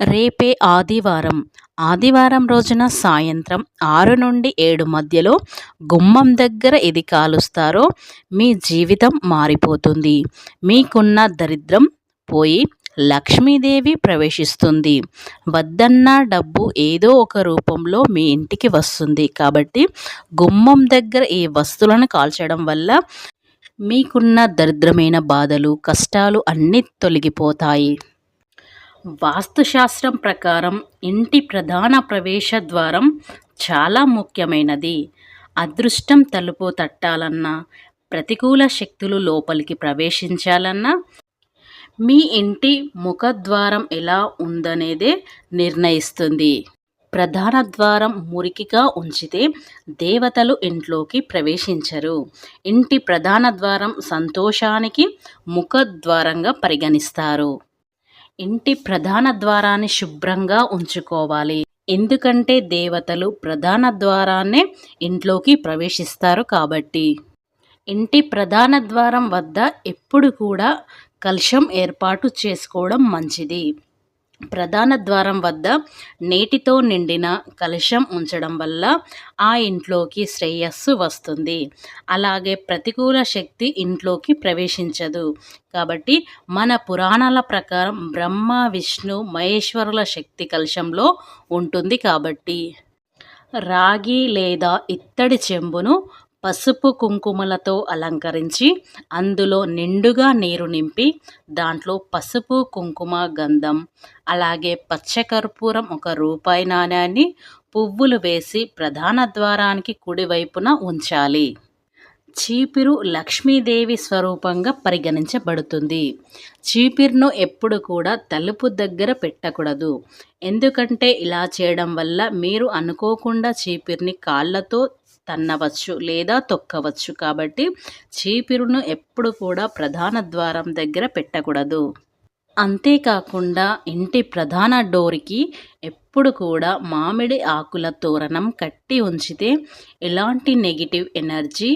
రేపే ఆదివారం. ఆదివారం రోజున సాయంత్రం ఆరు నుండి ఏడు మధ్యలో గుమ్మం దగ్గర ఇది కాలుస్తారో మీ జీవితం మారిపోతుంది. మీకున్న దరిద్రం పోయి లక్ష్మీదేవి ప్రవేశిస్తుంది. వద్దన్న డబ్బు ఏదో ఒక రూపంలో మీ ఇంటికి వస్తుంది. కాబట్టి గుమ్మం దగ్గర ఈ వస్తువులను కాల్చడం వల్ల మీకున్న దరిద్రమైన బాధలు కష్టాలు అన్నీ తొలగిపోతాయి. వాస్తుశాస్త్రం ప్రకారం ఇంటి ప్రధాన ప్రవేశ ద్వారం చాలా ముఖ్యమైనది. అదృష్టం తలుపు తట్టాలన్నా ప్రతికూల శక్తులు లోపలికి ప్రవేశించాలన్నా మీ ఇంటి ముఖద్వారం ఎలా ఉందనేదే నిర్ణయిస్తుంది. ప్రధాన ద్వారం మురికిగా ఉంచితే దేవతలు ఇంట్లోకి ప్రవేశించరు. ఇంటి ప్రధాన ద్వారం సంతోషానికి ముఖద్వారంగా పరిగణిస్తారు. ఇంటి ప్రధాన ద్వారాన్ని శుభ్రంగా ఉంచుకోవాలి. ఎందుకంటే దేవతలు ప్రధాన ద్వారాన్నే ఇంట్లోకి ప్రవేశిస్తారు కాబట్టి. ఇంటి ప్రధాన ద్వారం వద్ద ఎప్పుడు కూడా కలుషం ఏర్పాటు చేసుకోవడం మంచిది. ప్రధాన ద్వారం వద్ద నీటితో నిండిన కలశం ఉంచడం వల్ల ఆ ఇంట్లోకి శ్రేయస్సు వస్తుంది. అలాగే ప్రతికూల శక్తి ఇంట్లోకి ప్రవేశించదు. కాబట్టి మన పురాణాల ప్రకారం బ్రహ్మ విష్ణు మహేశ్వరుల శక్తి కలశంలో ఉంటుంది కాబట్టి రాగి లేదా ఇత్తడి చెంబును పసుపు కుంకుమలతో అలంకరించి అందులో నిండుగా నీరు నింపి దాంట్లో పసుపు కుంకుమ గంధం అలాగే పచ్చకర్పూరం ఒక రూపాయి నాణ్యాన్ని పువ్వులు వేసి ప్రధాన ద్వారానికి కుడివైపున ఉంచాలి. చీపిరు లక్ష్మీదేవి స్వరూపంగా పరిగణించబడుతుంది. చీపిరును ఎప్పుడు కూడా తలుపు దగ్గర పెట్టకూడదు. ఎందుకంటే ఇలా చేయడం వల్ల మీరు అనుకోకుండా చీపిరిని కాళ్ళతో తన్నవచ్చు లేదా తొక్కవచ్చు. కాబట్టి చీపిరును ఎప్పుడు కూడా ప్రధాన ద్వారం దగ్గర పెట్టకూడదు. అంతేకాకుండా ఇంటి ప్రధాన డోర్కి ఎప్పుడు కూడా మామిడి ఆకుల తోరణం కట్టి ఉంచితే ఎలాంటి నెగిటివ్ ఎనర్జీ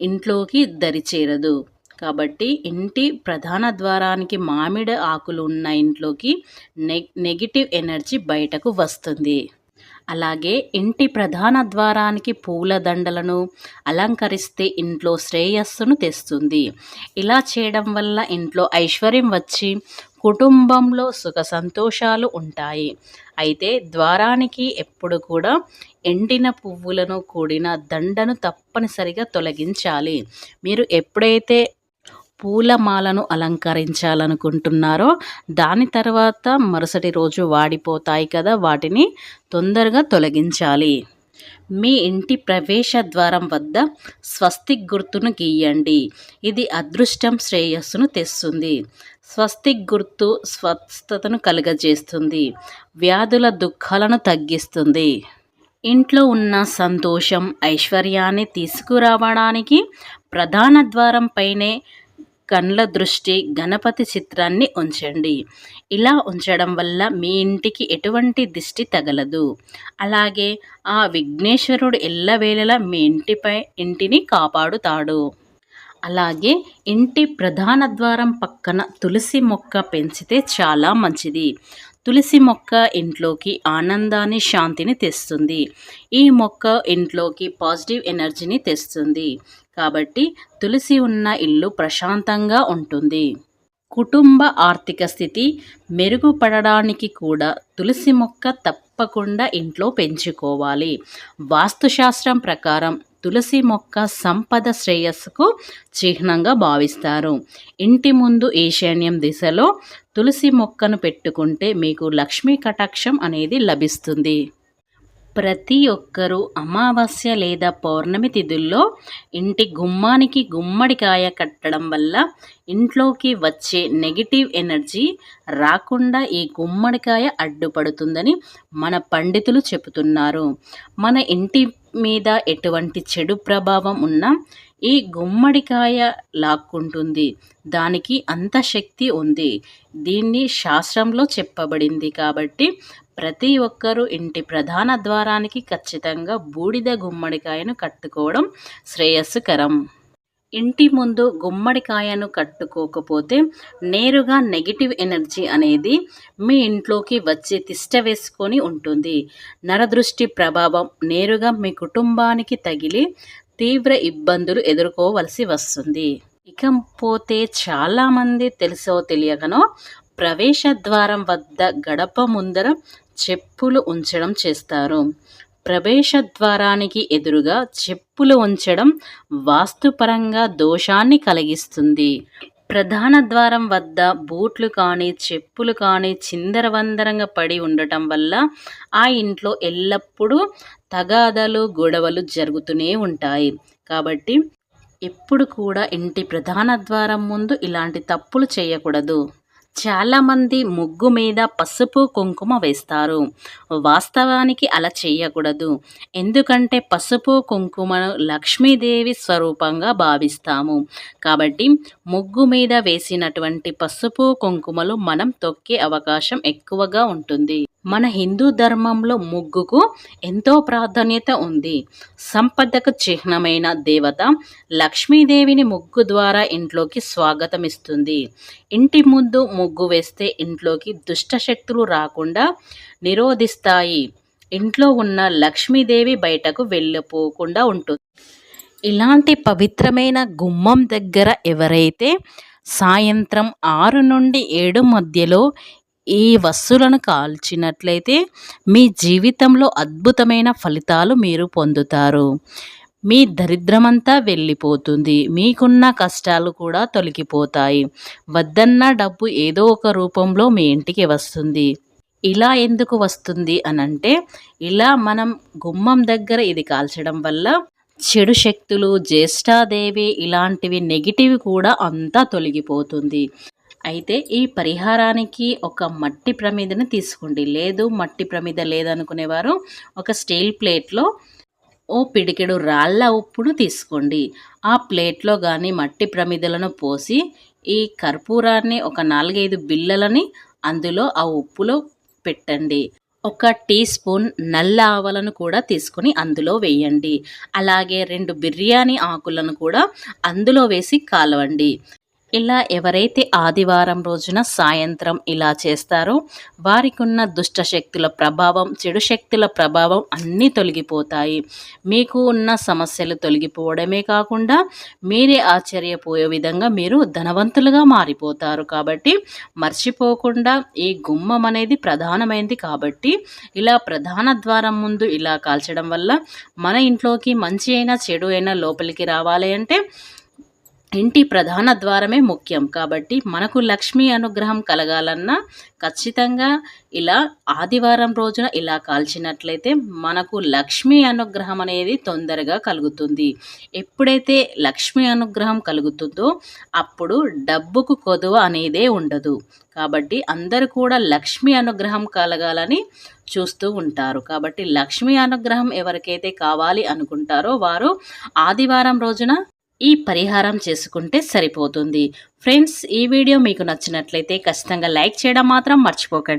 ఇంట్లోకి దరిచేరదు. కాబట్టి ఇంటి ప్రధాన ద్వారానికి మామిడి ఆకులు ఉన్న ఇంట్లోకి నె నెగిటివ్ ఎనర్జీ బయటకు వస్తుంది. అలాగే ఇంటి ప్రధాన ద్వారానికి పూల దండలను అలంకరిస్తే ఇంట్లో శ్రేయస్సును తెస్తుంది. ఇలా చేయడం వల్ల ఇంట్లో ఐశ్వర్యం వచ్చి కుటుంబంలో సుఖ సంతోషాలు ఉంటాయి. అయితే ద్వారానికి ఎప్పుడు కూడా ఎండిన పువ్వులను కూడిన దండను తప్పనిసరిగా తొలగించాలి. మీరు ఎప్పుడైతే పూలమాలను అలంకరించాలనుకుంటున్నారో దాని తర్వాత మరుసటి రోజు వాడిపోతాయి కదా వాటిని తొందరగా తొలగించాలి. మీ ఇంటి ప్రవేశ ద్వారం వద్ద స్వస్తిక్ గుర్తును గీయండి. ఇది అదృష్టం శ్రేయస్సును తెస్తుంది. స్వస్తిక్ గుర్తు స్వస్థతను కలుగజేస్తుంది. వ్యాధుల దుఃఖాలను తగ్గిస్తుంది. ఇంట్లో ఉన్న సంతోషం ఐశ్వర్యాన్ని తీసుకురావడానికి ప్రధాన ద్వారం పైనే కండ్ల దృష్టి గణపతి చిత్రాన్ని ఉంచండి. ఇలా ఉంచడం వల్ల మీ ఇంటికి ఎటువంటి దిష్టి తగలదు. అలాగే ఆ విఘ్నేశ్వరుడు ఎల్లవేళలా మీ ఇంటిపై ఇంటిని కాపాడుతాడు. అలాగే ఇంటి ప్రధాన ద్వారం పక్కన తులసి మొక్క పెంచితే చాలా మంచిది. తులసి మొక్క ఇంట్లోకి ఆనందాన్ని శాంతిని తెస్తుంది. ఈ మొక్క ఇంట్లోకి పాజిటివ్ ఎనర్జీని తెస్తుంది. కాబట్టి తులసి ఉన్న ఇల్లు ప్రశాంతంగా ఉంటుంది. కుటుంబ ఆర్థిక స్థితి మెరుగుపడడానికి కూడా తులసి మొక్క తప్పకుండా ఇంట్లో పెంచుకోవాలి. వాస్తుశాస్త్రం ప్రకారం తులసి మొక్క సంపద శ్రేయస్సుకు చిహ్నంగా భావిస్తారు. ఇంటి ముందు ఈశాన్యం దిశలో తులసి మొక్కను పెట్టుకుంటే మీకు లక్ష్మీ కటాక్షం అనేది లభిస్తుంది. ప్రతి ఒక్కరూ అమావాస్య లేదా పౌర్ణమి తిథుల్లో ఇంటి గుమ్మానికి గుమ్మడికాయ కట్టడం వల్ల ఇంట్లోకి వచ్చే నెగిటివ్ ఎనర్జీ రాకుండా ఈ గుమ్మడికాయ అడ్డుపడుతుందని మన పండితులు చెబుతున్నారు. మన ఇంటి మీద ఎటువంటి చెడు ప్రభావం ఉన్నా ఈ గుమ్మడికాయ లాక్కుంటుంది. దానికి అంత శక్తి ఉంది. దీన్ని శాస్త్రంలో చెప్పబడింది కాబట్టి ప్రతి ఒక్కరూ ఇంటి ప్రధాన ద్వారానికి ఖచ్చితంగా బూడిద గుమ్మడికాయను కట్టుకోవడం శ్రేయస్సుకరం ఇంటి ముందు గుమ్మడికాయను కట్టుకోకపోతే నేరుగా నెగిటివ్ ఎనర్జీ అనేది మీ ఇంట్లోకి వచ్చి తిష్ట వేసుకొని ఉంటుంది. నరదృష్టి ప్రభావం నేరుగా మీ కుటుంబానికి తగిలి తీవ్ర ఇబ్బందులు ఎదుర్కోవలసి వస్తుంది. ఇకపోతే చాలామంది తెలుసో తెలియకనో ప్రవేశ ద్వారం వద్ద గడప ముందర చెప్పులు ఉంచడం చేస్తారు. ప్రవేశ ద్వారానికి ఎదురుగా చెప్పులు ఉంచడం వాస్తుపరంగా దోషాన్ని కలిగిస్తుంది. ప్రధాన ద్వారం వద్ద బూట్లు కానీ చెప్పులు కానీ చిందరవందరంగా పడి ఉండటం వల్ల ఆ ఇంట్లో ఎల్లప్పుడూ తగాదలు గొడవలు జరుగుతూనే ఉంటాయి. కాబట్టి ఎప్పుడు కూడా ఇంటి ప్రధాన ద్వారం ముందు ఇలాంటి తప్పులు చేయకూడదు. చాలామంది ముగ్గు మీద పసుపు కుంకుమ వేస్తారు. వాస్తవానికి అలా చేయకూడదు. ఎందుకంటే పసుపు కుంకుమను లక్ష్మీదేవి స్వరూపంగా భావిస్తాము. కాబట్టి ముగ్గు మీద వేసినటువంటి పసుపు కుంకుమలు మనం తొక్కే అవకాశం ఎక్కువగా ఉంటుంది. మన హిందూ ధర్మంలో ముగ్గుకు ఎంతో ప్రాధాన్యత ఉంది. సంపదకు చిహ్నమైన దేవత లక్ష్మీదేవిని ముగ్గు ద్వారా ఇంట్లోకి స్వాగతం ఇస్తుంది ఇంటి ముందు ముగ్గు వేస్తే ఇంట్లోకి దుష్టశక్తులు రాకుండా నిరోధిస్తాయి. ఇంట్లో ఉన్న లక్ష్మీదేవి బయటకు వెళ్ళిపోకుండా ఉంటుంది. ఇలాంటి పవిత్రమైన గుమ్మం దగ్గర ఎవరైతే సాయంత్రం ఆరు నుండి ఏడు మధ్యలో ఈ వస్తువులను కాల్చినట్లయితే మీ జీవితంలో అద్భుతమైన ఫలితాలు మీరు పొందుతారు. మీ దరిద్రమంతా వెళ్ళిపోతుంది. మీకున్న కష్టాలు కూడా తొలగిపోతాయి. వద్దన్న డబ్బు ఏదో ఒక రూపంలో మీ ఇంటికి వస్తుంది. ఇలా ఎందుకు వస్తుంది అనంటే ఇలా మనం గుమ్మం దగ్గర ఇది కాల్చడం వల్ల చెడు శక్తులు జ్యేష్ఠాదేవి ఇలాంటివి నెగిటివ్ కూడా అంతా తొలగిపోతుంది. అయితే ఈ పరిహారానికి ఒక మట్టి ప్రమిదను తీసుకోండి. లేదు మట్టి ప్రమిద లేదనుకునేవారు ఒక స్టీల్ ప్లేట్లో ఓ పిడికెడు రాళ్ళ ఉప్పును తీసుకోండి. ఆ ప్లేట్లో కానీ మట్టి ప్రమిదలను పోసి ఈ కర్పూరాన్ని ఒక నాలుగైదు బిళ్ళలని అందులో ఆ ఉప్పులో పెట్టండి. ఒక టీ స్పూన్ నల్ల ఆవలను కూడా తీసుకొని అందులో వేయండి. అలాగే రెండు బిర్యానీ ఆకులను కూడా అందులో వేసి కాలవండి. ఇలా ఎవరైతే ఆదివారం రోజున సాయంత్రం ఇలా చేస్తారో వారికి ఉన్న దుష్ట శక్తుల ప్రభావం చెడు శక్తుల ప్రభావం అన్నీ తొలగిపోతాయి. మీకు ఉన్న సమస్యలు తొలగిపోవడమే కాకుండా మీరే ఆశ్చర్యపోయే విధంగా మీరు ధనవంతులుగా మారిపోతారు. కాబట్టి మర్చిపోకుండా ఈ గుమ్మం అనేది ప్రధానమైంది కాబట్టి ఇలా ప్రధాన ద్వారం ముందు ఇలా కాల్చడం వల్ల మన ఇంట్లోకి మంచి అయినా చెడు అయినా లోపలికి రావాలి అంటే ఇంటి ప్రధాన ద్వారమే ముఖ్యం. కాబట్టి మనకు లక్ష్మీ అనుగ్రహం కలగాలన్నా ఖచ్చితంగా ఇలా ఆదివారం రోజున ఇలా కాల్చినట్లయితే మనకు లక్ష్మీ అనుగ్రహం అనేది తొందరగా కలుగుతుంది. ఎప్పుడైతే లక్ష్మీ అనుగ్రహం కలుగుతుందో అప్పుడు డబ్బుకు కొదువ అనేదే ఉండదు. కాబట్టి అందరూ కూడా లక్ష్మీ అనుగ్రహం కలగాలని చూస్తూ ఉంటారు. కాబట్టి లక్ష్మీ అనుగ్రహం ఎవరికైతే కావాలి అనుకుంటారో వారు ఆదివారం రోజున ఈ పరిహారం చేసుకుంటే సరిపోతుంది. ఫ్రెండ్స్ ఈ వీడియో మీకు నచ్చినట్లయితే ఖచ్చితంగా లైక్ చేయడం మాత్రం మర్చిపోకండి.